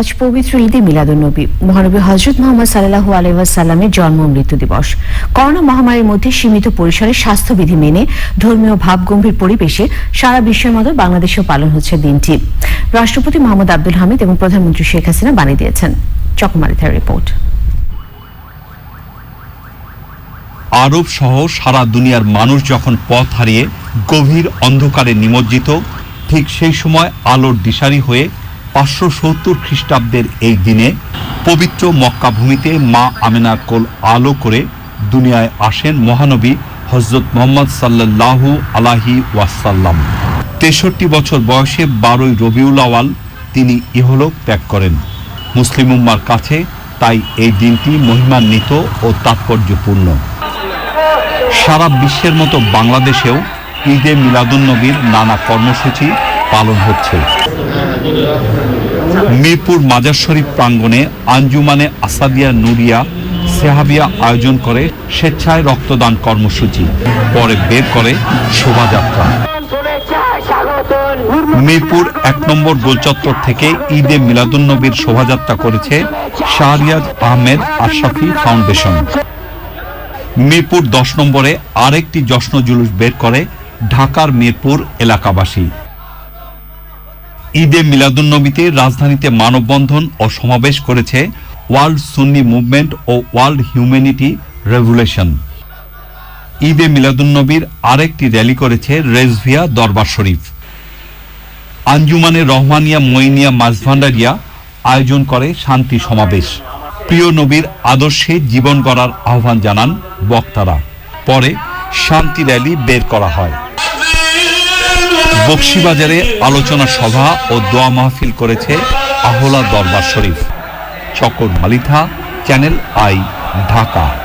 আজ পবিত্র ঈদে মিলাদুন্নবী, মহানবী হজরত মোহাম্মদ সাল্লাহ আলহামের জন্ম মৃত্যু দিবস। করোনা মহামারীর মধ্যে সীমিত পরিসরে স্বাস্থ্যবিধি মেনে ধর্মীয় ভাবগম্ভীর পরিবেশে সারা বিশ্বের মতো বাংলাদেশেও পালন হচ্ছে দিনটি। রাষ্ট্রপতি মোহাম্মদ আব্দুল হামিদ এবং প্রধানমন্ত্রী শেখ হাসিনা বানিয়ে দিয়েছেন। চকমারিথার রিপোর্ট। আরব সহ সারা দুনিয়ার মানুষ যখন পথ হারিয়ে গভীর অন্ধকারে নিমজ্জিত, ঠিক সেই সময় আলোর দিশারি হয়ে পাঁচশো সত্তর খ্রিস্টাব্দের এই দিনে পবিত্র মক্কা ভূমিতে মা আমেনার কোল আলো করে দুনিয়ায় আসেন মহানবী হজরত মোহাম্মদ সাল্লাল্লাহু আলাহি ওয়াসাল্লাম। তেষট্টি বছর বয়সে বারোই রবিউল আওয়াল তিনি ইহলোক ত্যাগ করেন। মুসলিম উম্মার কাছে তাই এই দিনটি মহিমান্বিত ও তাৎপর্যপূর্ণ। সারা বিশ্বের মতো বাংলাদেশেও ঈদে মিলাদুন্নবীর নানা কর্মসূচি পালন হচ্ছে। মিরপুর মাজার শরীফ প্রাঙ্গণে আঞ্জুমানে আসাদিয়া নুরিয়া সেহাবিয়া আয়োজন করে স্বেচ্ছায় রক্তদান কর্মসূচি, পরে বের করে শোভাযাত্রা। মিরপুর এক নম্বর গোলচত্বর থেকে ঈদে মিলাদুন্নবীর শোভাযাত্রা করেছে শাহরিয়াজ আহমেদ আশরাফি ফাউন্ডেশন। মিরপুর দশ নম্বরে আরেকটি জশ্ন জুলুস বের করে ঢাকার মিরপুর এলাকাবাসী। ঈদে মিলাদুন্নবীতে রাজধানীতে মানববন্ধন ও সমাবেশ করেছে ওয়ার্ল্ড সুন্নি মুভমেন্ট ও ওয়ার্ল্ড হিউম্যানিটি রেভুলেশন। ঈদে মিলাদুন্নবীর আরেকটি র্যালি করেছে রেজভিয়া দরবার শরীফ। আঞ্জুমানে রহমানিয়া মইনিয়া মাঝভান্ডারিয়া আয়োজন করে শান্তি সমাবেশ। প্রিয় নবীর আদর্শে জীবন গড়ার আহ্বান জানান বক্তারা। পরে শান্তি র্যালি বের করা হয়। বক্সিবাজারে আলোচনা সভা ও দোয়া মাহফিল করেছে আহলা দরবার শরীফ। Chakar Malitha, channel I, Dhaka.